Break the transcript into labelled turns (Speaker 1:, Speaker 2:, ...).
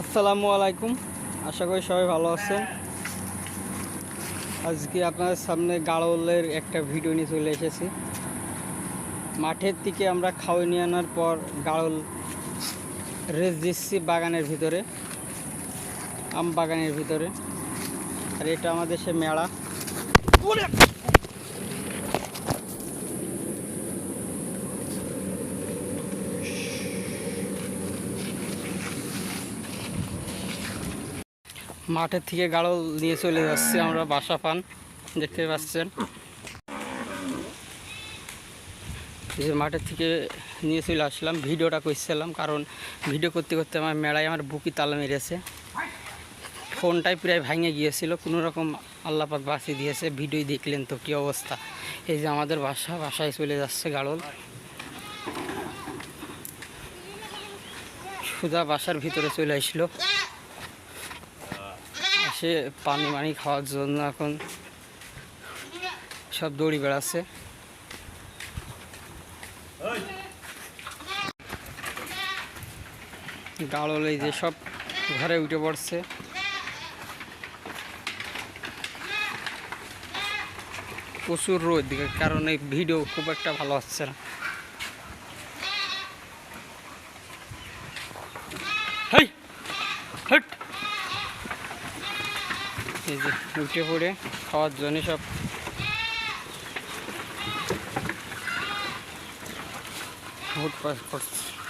Speaker 1: আসসালামু আলাইকুম। আশা করি সবাই ভালো আছেন। আজকে আপনাদের সামনে গাড়লের একটা ভিডিও নিয়ে চলে এসেছি। মাঠের থেকে আমরা খাওয়া নিয়ে আনার পর গাড়ল রেস দিচ্ছি বাগানের ভিতরে, আম বাগানের ভিতরে। আর এটা আমাদের সে মেলা মাঠের থেকে গাড়ল নিয়ে চলে যাচ্ছে আমরা, বাসা পান। দেখতে পাচ্ছেন। যে মাঠের থেকে নিয়ে চলে আসলাম, ভিডিওটা করছিলাম, কারণ ভিডিও করতে করতে আমার মেলায় আমার বুকি তালা মেরেছে। ফোনটাই প্রায় ভেঙে গিয়েছিল, কোনো রকম আল্লাপাক বাঁচিয়ে দিয়েছে ভিডিও দেখলেন তো কী অবস্থা। এই যে আমাদের বাসা, বাসায় চলে যাচ্ছে গাড়ল। সুজা বাসার ভিতরে চলে আসলো। এসে পানি মানি খাওয়ার জন্য এখন সব দৌড়ি বেড়াচ্ছে। গাড়ল এই যে সব ঘরে উঠে পড়ছে। প্রচুর রোদ, কারণ এই ভিডিও খুব একটা ভালো হচ্ছে না। হেই! এই যে উঠে পড়ে খাওয়ার জন্য সব। ফুটপাস করছে